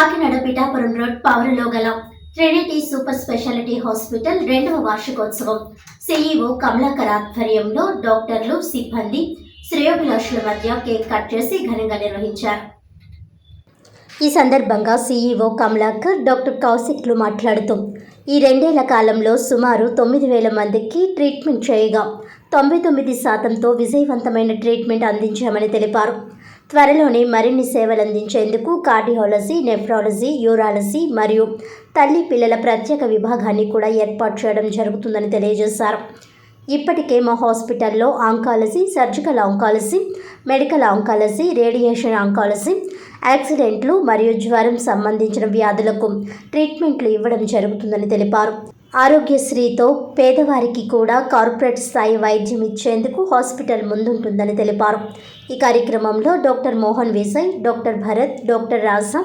Kakinada Pithapuram road పౌరలో గల Trinity super speciality hospital రెండవ వార్షికోత్సవం. సిఈఓ కమలాకర్ ఆధ్వర్యంలో డాక్టర్లు సిబ్బంది శ్రేయోభిలాషుల మధ్య కేక్ కట్ చేసి ఘనంగా నిర్వహించారు. ఈ సందర్భంగా సీఈఓ కమలాకర్ డాక్టర్ కౌశిక్లు మాట్లాడుతూ ఈ రెండేళ్ళ కాలంలో సుమారు తొమ్మిది వేల మందికి ట్రీట్మెంట్ చేయగా తొంభై తొమ్మిది శాతంతో విజయవంతమైన ట్రీట్మెంట్ అందించామని తెలిపారు. త్వరలోనే మరిన్ని సేవలు అందించేందుకు కార్డియాలజీ నెఫ్రాలజీ యూరాలజీ మరియు తల్లి పిల్లల ప్రత్యేక విభాగాన్ని కూడా ఏర్పాటు చేయడం జరుగుతుందని తెలియజేశారు. ఇప్పటికే మా హాస్పిటల్లో oncology surgical oncology medical oncology radiation oncology యాక్సిడెంట్లు మరియు జ్వరం సంబంధించిన వ్యాధులకు ట్రీట్మెంట్లు ఇవ్వడం జరుగుతుందని తెలిపారు. ఆరోగ్యశ్రీతో పేదవారికి కూడా కార్పొరేట్ స్థాయి వైద్యం ఇచ్చేందుకు హాస్పిటల్ ముందుంటుందని తెలిపారు. ఈ కార్యక్రమంలో doctor Mohan Vijay doctor Bharat doctor Raja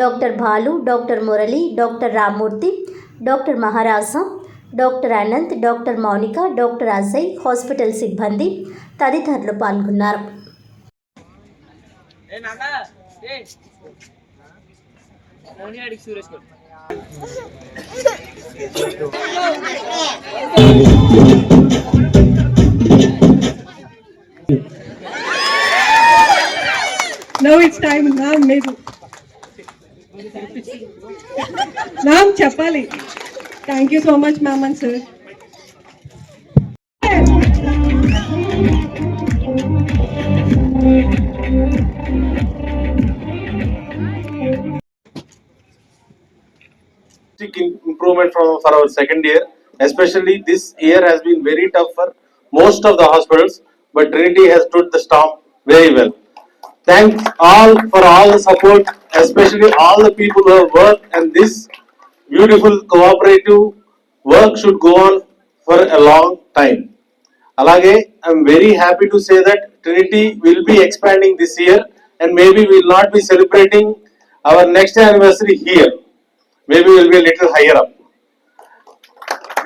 doctor Balu doctor Murali doctor Rammurthy doctor Maharaja doctor Anant doctor Mounika doctor Ajay hospital సిబ్బంది తదితరులు పాల్గొన్నారు. చెప్పాలి. Thank you so much ma'am and sir drastic im- improvement from for our second year. Especially this year has been very tough for most of the hospitals, but Trinity has stood the storm very well. Thank all for all the support, especially all the people who have worked and this beautiful cooperative work should go on for a long time. అలాగే I'm very happy to say that Trinity will be expanding this year and maybe will not be celebrating our next anniversary here maybe we'll be a little higher up.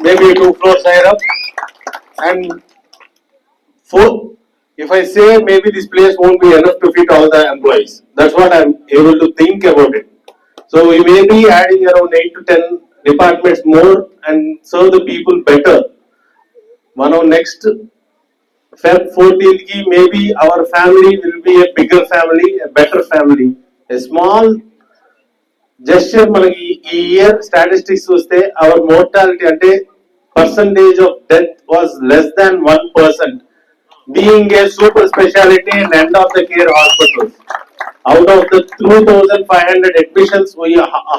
Maybe two floors higher up. And four, if I say maybe this place won't be enough to fit all the employees, that's what I'm able to think about it. So we may be adding around eight to ten departments more and serve the people better. One of next Feb fourteenth maybe our family will be a bigger family, a better family. A small just మనకి ఈ year statistics చూస్తే our mortality అంటే percentage of death was less than one percent being a super speciality and end of the care hospitals out of the two thousand five hundred admissions we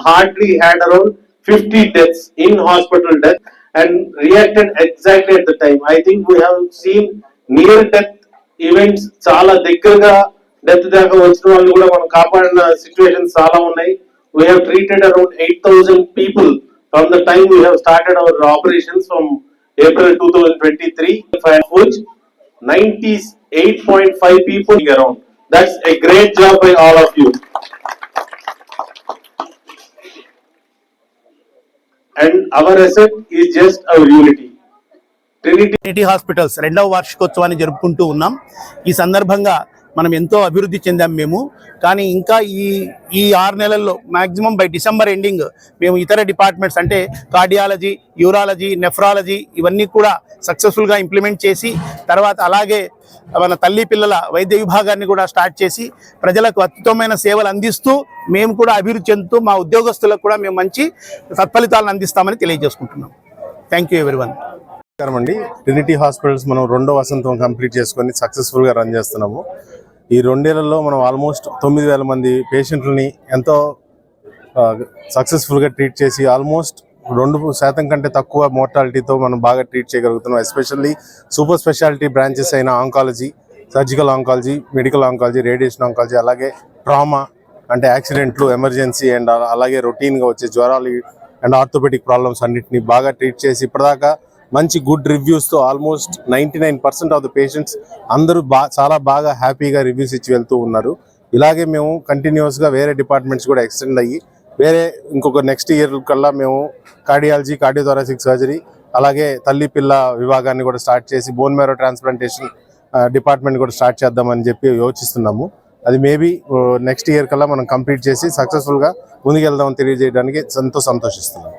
hardly had around fifty deaths in hospital death and reacted exactly at the time I think we have seen near death events చాలా దగ్గరగా death దాకా వచ్చిన వాళ్ళు కూడా మనం కాపాడిన situations చాలా ఉన్నాయి. we have treated around 8,000 people from the time we have started our operations from April 2023, of which 98.5 people around. That's a great job by all of you. And our asset is just our unity. Trinity Trinity hospitals రెండవ వార్షికోత్సవాన్ని జరుపుకుంటూ ఉన్నాం ఈ సందర్భంగా మనం ఎంతో అభివృద్ధి చెందాం మేము. కానీ ఇంకా ఈ ఈ ఆరు నెలల్లో మాక్సిమం బై డిసెంబర్ ఎండింగ్ మేము ఇతర డిపార్ట్మెంట్స్ అంటే కార్డియాలజీ యూరాలజీ నెఫ్రాలజీ ఇవన్నీ కూడా సక్సెస్ఫుల్గా ఇంప్లిమెంట్ చేసి తర్వాత అలాగే మన తల్లి పిల్లల వైద్య విభాగాన్ని కూడా స్టార్ట్ చేసి ప్రజలకు అత్యుత్తమైన సేవలు అందిస్తూ మేము కూడా అభివృద్ధి చెందుతూ మా ఉద్యోగస్తులకు కూడా మేము మంచి సత్ఫలితాలను అందిస్తామని తెలియజేసుకుంటున్నాం. థ్యాంక్ యూ ఎవరివన్ నమస్కారం అండి. ట్రినిటీ హాస్పిటల్స్ మనం రెండో వసంతం కంప్లీట్ చేసుకొని సక్సెస్ఫుల్గా రన్ చేస్తున్నాము. ఈ రెండేళ్ళలో మనం ఆల్మోస్ట్ తొమ్మిది వేల మంది పేషెంట్లని ఎంతో సక్సెస్ఫుల్గా ట్రీట్ చేసి ఆల్మోస్ట్ రెండు శాతం కంటే తక్కువ మోర్టాలిటీతో మనం బాగా ట్రీట్ చేయగలుగుతున్నాం. ఎస్పెషల్లీ సూపర్ స్పెషాలిటీ బ్రాంచెస్ అయిన oncology surgical oncology medical oncology radiation oncology అలాగే ట్రామా అంటే యాక్సిడెంట్లు ఎమర్జెన్సీ అండ్ అలాగే రొటీన్గా వచ్చే జ్వరాలు అండ్ ఆర్థోపెటిక్ ప్రాబ్లమ్స్ అన్నిటిని బాగా ట్రీట్ చేసి ఇప్పటిదాకా మంచి good రివ్యూస్తో almost ninety nine percent of the patients అందరూ చాలా బాగా హ్యాపీగా రివ్యూస్ ఇచ్చి వెళ్తూ ఉన్నారు. ఇలాగే మేము కంటిన్యూస్గా వేరే డిపార్ట్మెంట్స్ కూడా ఎక్స్టెండ్ అయ్యి వేరే ఇంకొక నెక్స్ట్ ఇయర్ కల్లా మేము కార్డియాలజీ కార్డియోథొరాసిక్ సర్జరీ అలాగే తల్లి పిల్ల విభాగాన్ని కూడా స్టార్ట్ చేసి బోన్ మేరో ట్రాన్స్ప్లాంటేషన్ డిపార్ట్మెంట్ కూడా స్టార్ట్ చేద్దామని చెప్పి యోచిస్తున్నాము. అది మేబీ నెక్స్ట్ ఇయర్ కల్లా మనం కంప్లీట్ చేసి సక్సెస్ఫుల్గా ముందుకెళ్దామని తెలియజేయడానికి ఎంతో సంతోషిస్తున్నాను